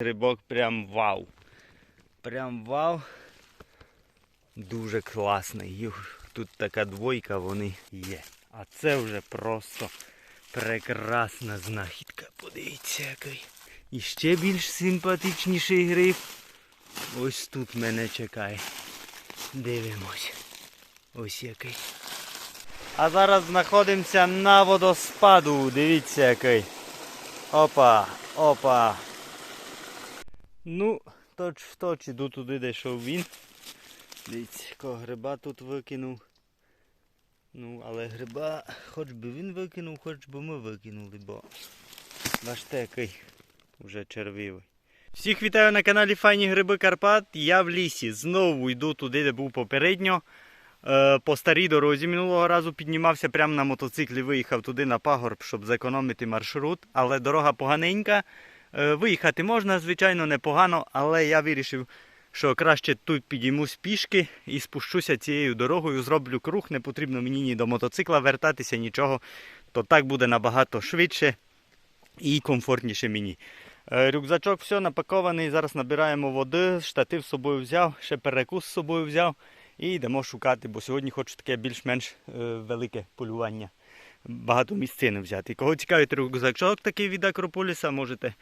Грибок прям вау. Прям вау. Дуже класний. Юх, Тут така двойка вони є. А це вже просто прекрасна знахідка. Подивіться який. І ще більш симпатичніший гриб. Ось тут мене чекає. Дивимось. Ось який. А зараз знаходимося на водоспаду. Дивіться який. Опа, опа. Ну, точ в точ іду туди, де йшов він. Дивіться, якого гриба тут викинув. Ну, але гриба, хоч би він викинув, хоч би ми викинули, бо бачите, який вже червивий. Всіх вітаю на каналі Файні Гриби Карпат. Я в лісі. Знову йду туди, де був попередньо. Е, по старій дорозі минулого разу піднімався прямо на мотоциклі, виїхав туди на пагорб, щоб зекономити маршрут. Але дорога поганенька. Е, Виїхати можна, звичайно, непогано, але я вирішив, що краще тут підіймусь пішки і спущуся цією дорогою, зроблю круг, не потрібно мені ні до мотоцикла вертатися, нічого. То так буде набагато швидше і комфортніше мені. Е, Рюкзачок все напакований, зараз набираємо води, штатив з собою взяв, ще перекус з собою взяв і йдемо шукати, бо сьогодні хочу таке більш-менш е, велике полювання. Багато місцини взяти. Кого цікавить рюкзачок такий від Акрополіса, можете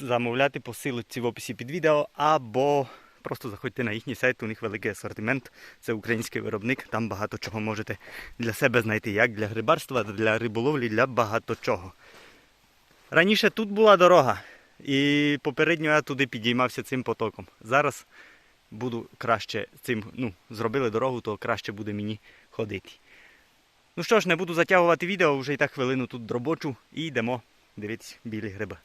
замовляти по в описі під відео, або просто заходьте на їхній сайт, у них великий асортимент, це український виробник, там багато чого можете для себе знайти, як для грибарства, для риболовлі, для багато чого. Раніше тут була дорога, і попередньо я туди підіймався цим потоком. Зараз буду краще цим, ну, зробили дорогу, то краще буде мені ходити. Ну що ж, не буду затягувати відео, вже і так хвилину тут дробочу і йдемо дивитися білі гриби.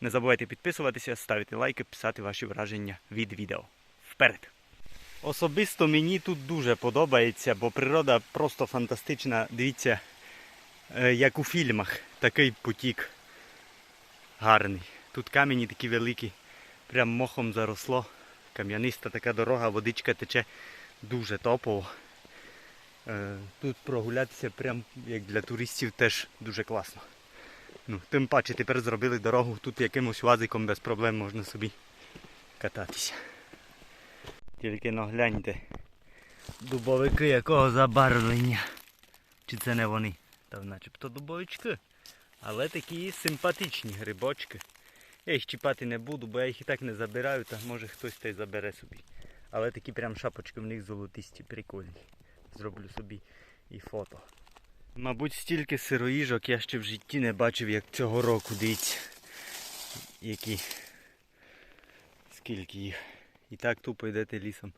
Не забувайте підписуватися, ставити лайки, писати ваші враження від відео. Вперед! Особисто мені тут дуже подобається, бо природа просто фантастична. Дивіться, е, як у фільмах, такий потік гарний. Тут камені такі великі, прям мохом заросло. Кам'яниста така дорога, водичка тече дуже топово. Е, Тут прогулятися прям як для туристів теж дуже класно. Ну, тим паче тепер зробили дорогу, тут якимось вазиком без проблем можна собі кататися. Тільки нагляньте. Дубовики якого забарвлення. Чи це не вони? Та начебто дубовички. Але такі симпатичні грибочки. Я їх чіпати не буду, бо я їх і так не забираю, та може хтось та забере собі. Але такі прям шапочки в них золотисті, прикольні. Зроблю собі і фото. Мабуть, стільки сироїжок я ще в житті не бачив, як цього року. Дивіться. Які. Скільки їх. І так тупо йдете лісом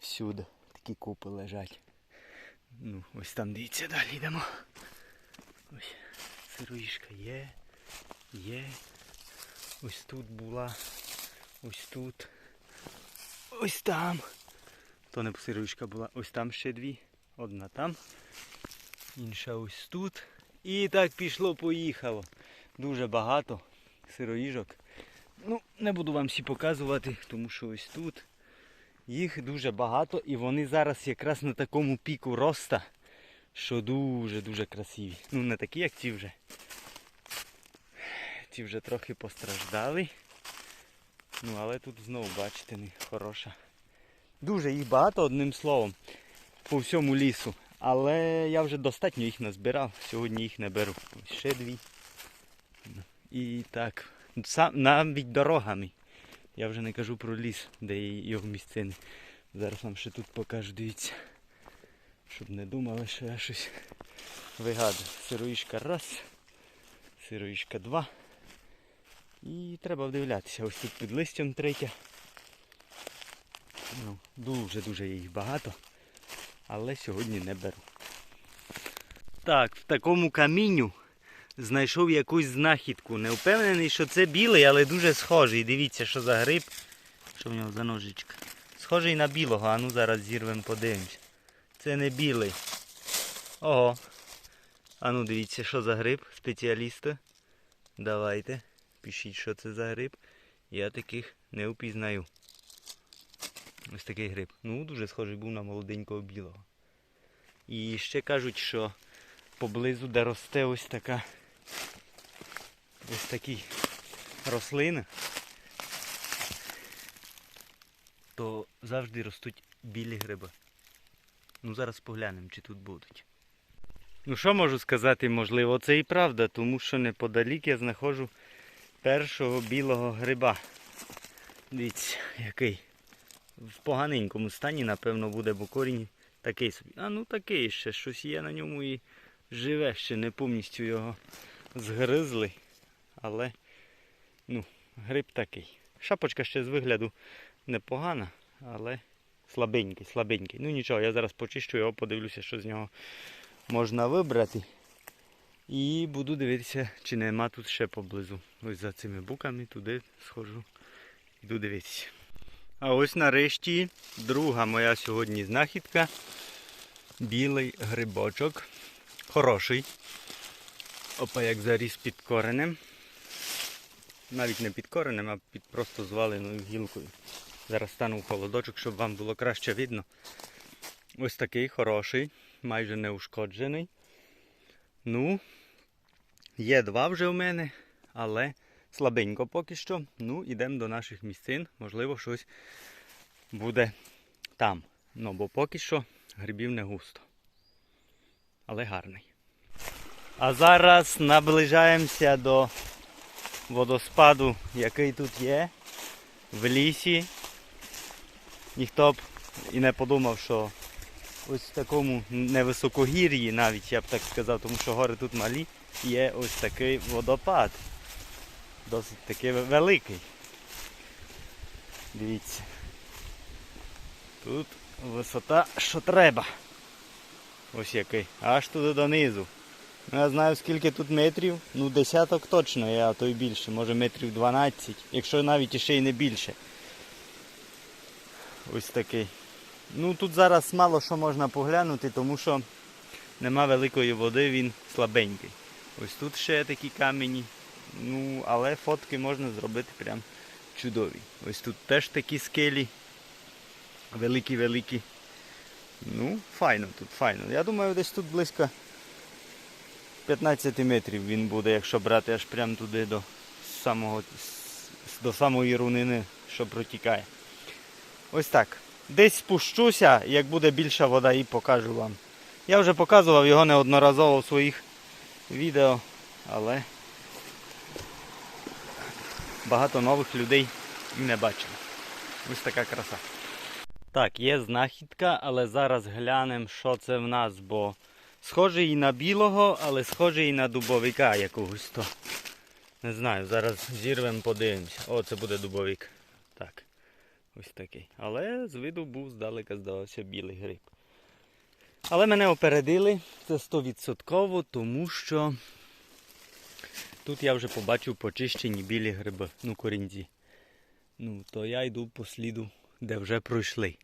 всюди. Такі купи лежать. Ну, ось там дивіться, далі йдемо. Ось. Сироїжка є. Є. Ось тут була. Ось тут. Ось там. То не сироїжка була. Ось там ще дві. Одна там. Інша ось тут. І так пішло-поїхало. Дуже багато сироїжок. Ну, не буду вам всі показувати, тому що ось тут їх дуже багато і вони зараз якраз на такому піку роста, що дуже-дуже красиві. Ну не такі, як ці вже. Ці вже трохи постраждали. Ну, але тут знову, бачите, не хороша. Дуже їх багато, одним словом, по всьому лісу. Але я вже достатньо їх назбирав, сьогодні їх не беру. Ще дві. І так, сам, навіть дорогами. Я вже не кажу про ліс, де його місцини. Зараз вам ще тут покажу, дивіться. Щоб не думали, що я щось вигадую. Сироїшка раз, сироїшка два. І треба вдивлятися. Ось тут під листям третя. Ну, Дуже-дуже їх багато. Але сьогодні не беру. Так, в такому камінню знайшов якусь знахідку. Не впевнений, що це білий, але дуже схожий. Дивіться, що за гриб. Що в нього за ножичка. Схожий на білого, а ну зараз зірвемо, подивимось. Це не білий. Ого. А ну дивіться, що за гриб, спеціалісти. Давайте. Пишіть, що це за гриб. Я таких не впізнаю. Ось такий гриб. Ну, дуже схожий був на молоденького білого. І ще кажуть, що поблизу, де росте ось така ось такі рослини. то завжди ростуть білі гриби. Ну зараз поглянемо, чи тут будуть. Ну що можу сказати, можливо, це і правда, тому що неподалік я знаходжу першого білого гриба. Дивіться, який. В поганенькому стані, напевно, буде, бо корінь такий собі. А ну такий ще, щось є на ньому і живе ще, не повністю його згризли. Але ну, гриб такий. Шапочка ще з вигляду непогана, але слабенький, слабенький. Ну нічого, я зараз почищу його, подивлюся, що з нього можна вибрати. І буду дивитися, чи нема тут ще поблизу. Ось за цими буками туди схожу. Йду дивитися. А ось нарешті друга моя сьогодні знахідка. Білий грибочок. Хороший. Опа, як заріс під коренем. Навіть не під коренем, а під просто зваленою гілкою. Зараз стану в холодочок, щоб вам було краще видно. Ось такий хороший, майже неушкоджений. Ну, є два вже в мене, але слабенько поки що. Ну, йдемо до наших місцин. Можливо, щось буде там. Ну, бо поки що грибів не густо. Але гарний. А зараз наближаємося до водоспаду, який тут є в лісі. Ніхто б і не подумав, що ось в такому невисокогір'ї, навіть я б так сказав, тому що гори тут малі, є ось такий водопад. Досить таки великий. Дивіться. Тут висота, що треба. Ось який. Аж туди донизу. Ну, я знаю скільки тут метрів. Ну десяток точно, а то й більше, може метрів 12, якщо навіть іще й не більше. Ось такий. Ну тут зараз мало що можна поглянути, тому що нема великої води, він слабенький. Ось тут ще такі камені. Ну, але фотки можна зробити прям чудові. Ось тут теж такі скелі. Великі-великі. Ну, файно тут, файно. Я думаю, десь тут близько 15 метрів він буде, якщо брати аж прямо туди до самого, до самої рунини, що протікає. Ось так. Десь спущуся, як буде більша вода, і покажу вам. Я вже показував його неодноразово в своїх відео, але багато нових людей і не бачили. Ось така краса. Так, є знахідка, але зараз глянемо, що це в нас, бо схоже і на білого, але схоже і на дубовика якогось то. Не знаю, зараз зірвемо, подивимося. О, це буде дубовик. Так. Ось такий. Але з виду був здалека, здавався білий гриб. Але мене опередили, це 100%, тому що тут я вже побачив почищені білі гриби, ну корінці. Ну, то я йду по сліду, де вже пройшли.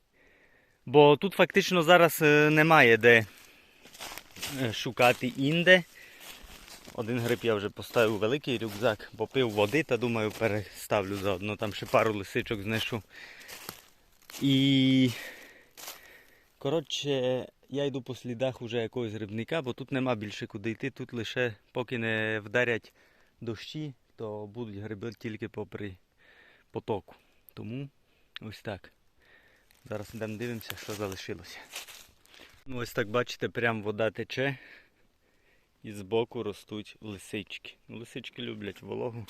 Бо тут фактично зараз е, немає де е, шукати інде. Один гриб я вже поставив у великий рюкзак, попив води та думаю переставлю заодно. Там ще пару лисичок знайшов. І коротше, я йду по слідах уже якогось грибника, бо тут нема більше куди йти. Тут лише поки не вдарять дощі, то будуть гриби тільки попри потоку. Тому ось так. Зараз йдемо дивимося, що залишилося. Ну ось так бачите, прям вода тече. І збоку ростуть лисички. Ну, Лисички люблять вологу,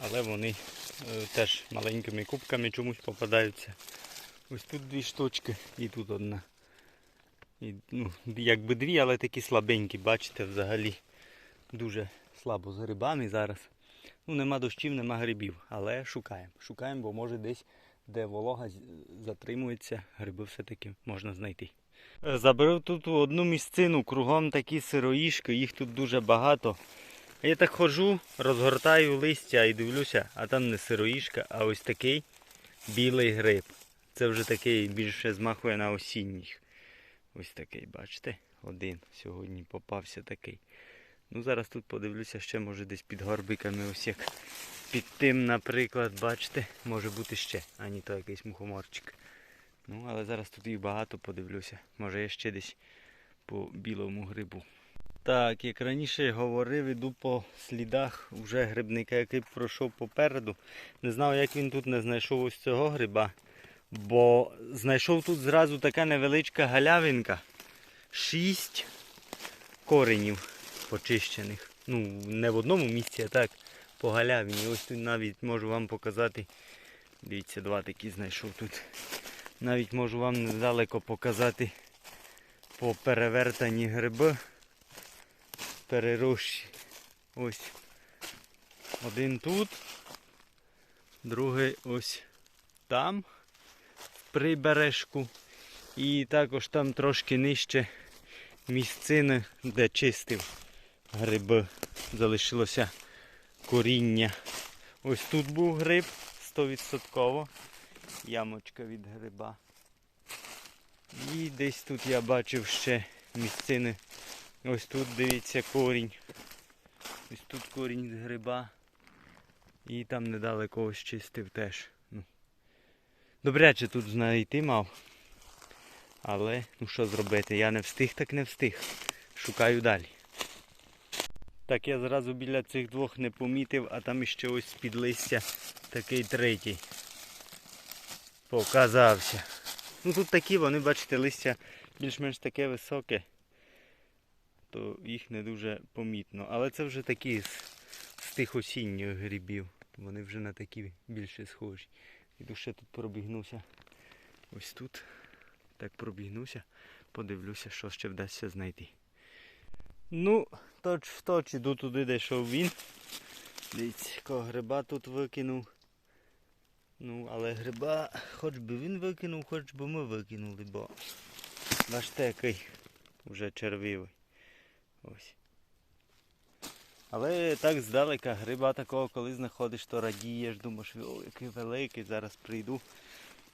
але вони е, теж маленькими кубками чомусь попадаються. Ось тут дві штучки і тут одна. І, ну, якби дві, але такі слабенькі, бачите, взагалі дуже слабо з грибами зараз. Ну, нема дощів, нема грибів, але шукаємо. Шукаємо, бо може десь, де волога затримується, гриби все-таки можна знайти. Е, Заберу тут одну місцину, кругом такі сироїшки, їх тут дуже багато. Я так ходжу, розгортаю листя і дивлюся, а там не сироїшка, а ось такий білий гриб. Це вже такий більше змахує на осінніх. Ось такий, бачите? Один сьогодні попався такий. Ну зараз тут подивлюся, ще може десь під горбиками ось як під тим, наприклад, бачите, може бути ще, а ні, то якийсь мухоморчик. Ну, але зараз тут їх багато подивлюся. Може я ще десь по білому грибу. Так, як раніше говорив, іду по слідах вже грибника, який пройшов попереду. Не знав, як він тут не знайшов ось цього гриба. Бо знайшов тут зразу така невеличка галявинка. Шість коренів почищених. Ну, не в одному місці, а так по галявині. Ось тут навіть можу вам показати. Дивіться, два такі знайшов тут. Навіть можу вам недалеко показати по перевертані гриби. Перерощі. Ось. Один тут, другий ось там, в прибережку. І також там трошки нижче місцини, де чистив гриби. Залишилося коріння. Ось тут був гриб 100%. Ямочка від гриба. І десь тут я бачив ще місцини. Ось тут дивіться корінь. Ось тут корінь з гриба. І там недалеко ось чистив теж. Ну. Добряче тут знайти мав. Але ну що зробити? Я не встиг, так не встиг. Шукаю далі. Так я зразу біля цих двох не помітив, а там іще ось з-під листя такий третій. Показався. Ну тут такі, вони, бачите, листя більш-менш таке високе, то їх не дуже помітно. Але це вже такі з, з тих осінніх грибів. Вони вже на такі більше схожі. Іду ще тут пробігнуся. Ось тут. Так пробігнуся, подивлюся, що ще вдасться знайти. Ну, точ в точ іду туди, де йшов він. Дивіться, якого гриба тут викинув. Ну, але гриба, хоч би він викинув, хоч би ми викинули, бо бачите, який вже червивий. Ось. Але так здалека гриба такого, коли знаходиш, то радієш, думаєш, о, який великий, зараз прийду.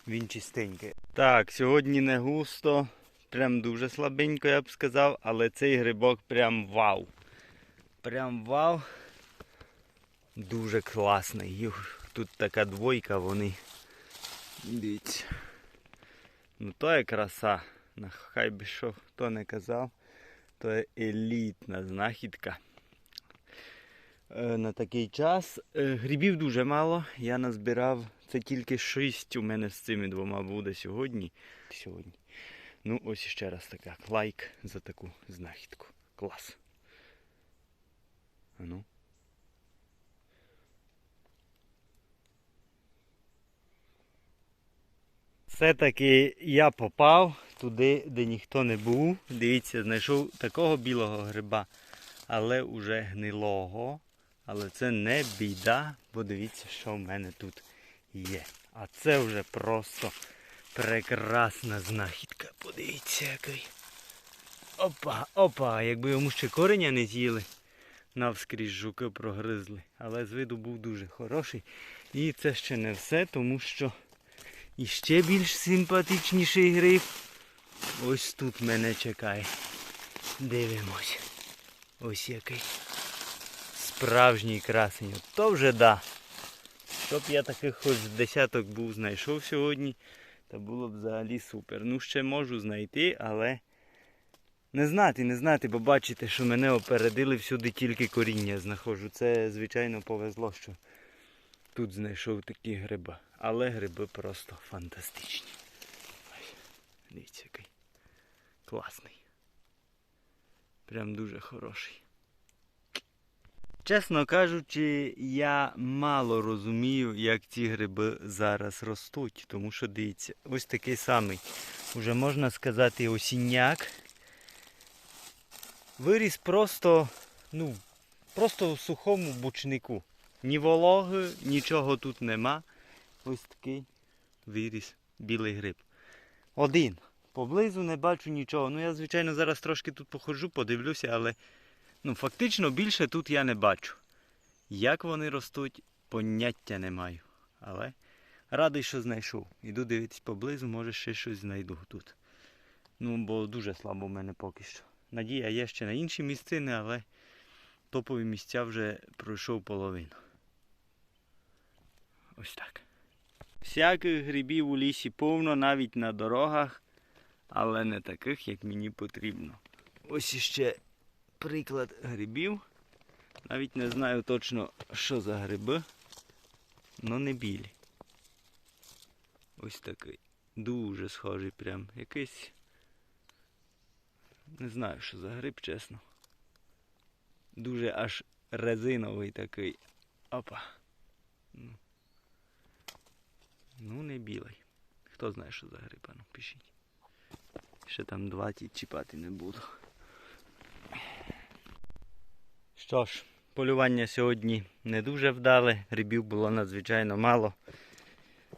Він чистенький. Так, сьогодні не густо, прям дуже слабенько, я б сказав, але цей грибок прям вау. Прям вау. Дуже класний. Юх, Тут така двойка, вони. Дивіться. Ну то є краса. Хай би що хто не казав, то є елітна знахідка. Е, На такий час Е, грибів дуже мало. Я назбирав це тільки 6 у мене з цими двома буде сьогодні. сьогодні. Ну, ось ще раз така. Лайк за таку знахідку. Клас. А ну. Все-таки я попав туди, де ніхто не був. Дивіться, знайшов такого білого гриба, але уже гнилого. Але це не біда, бо дивіться, що в мене тут є. А це вже просто прекрасна знахідка. Подивіться який. Опа, опа, якби йому ще кореня не з'їли, навскрізь жуки прогризли. Але з виду був дуже хороший. І це ще не все, тому що іще більш симпатичніший гриб. Ось тут мене чекає. Дивимось. Ось який. Справжній красень. То вже да. Щоб я таких хоч десяток був знайшов сьогодні, то було б взагалі супер. Ну ще можу знайти, але не знати, не знати, бо бачите, що мене опередили всюди тільки коріння знаходжу. Це, звичайно, повезло, що тут знайшов такі гриби. Але гриби просто фантастичні. Ой, Дивіться, який класний. Прям дуже хороший. Чесно кажучи, я мало розумію, як ці гриби зараз ростуть, тому що дивіться, ось такий самий, уже можна сказати, осінняк. Виріс просто, ну, просто в сухому бучнику. Ні вологи, нічого тут нема. Ось такий виріс білий гриб. Один. Поблизу не бачу нічого. Ну я, звичайно, зараз трошки тут походжу, подивлюся, але ну, фактично більше тут я не бачу. Як вони ростуть, поняття не маю. Але радий, що знайшов. Іду дивитись поблизу, може ще щось знайду тут. Ну, бо дуже слабо в мене поки що. Надія є ще на інші місцини, але топові місця вже пройшов половину. Ось так. Всяких грибів у лісі повно, навіть на дорогах, але не таких, як мені потрібно. Ось іще приклад грибів. Навіть не знаю точно, що за гриби, але не білі. Ось такий. Дуже схожий прям. Якийсь. Не знаю, що за гриб, чесно. Дуже аж резиновий такий. Опа. Ну, ну не білий. Хто знає, що за гриб, ну пишіть. Ще там два ті чіпати не буду. Що ж, полювання сьогодні не дуже вдале, грибів було надзвичайно мало.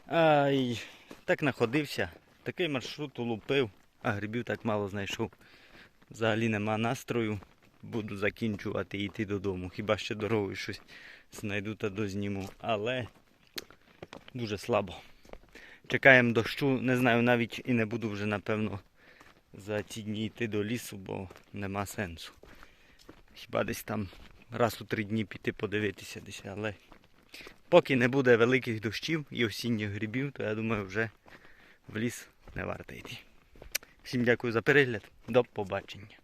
Ай, так находився, такий маршрут улупив, а грибів так мало знайшов. Взагалі нема настрою. Буду закінчувати і йти додому. Хіба ще дорогою щось знайду та дозніму. Але дуже слабо. Чекаємо дощу, не знаю, навіть і не буду вже, напевно, за ці дні йти до лісу, бо нема сенсу. Хіба десь там раз у три дні піти подивитися десь, але поки не буде великих дощів і осінніх грибів, то я думаю, вже в ліс не варто йти. Всім дякую за перегляд. До побачення.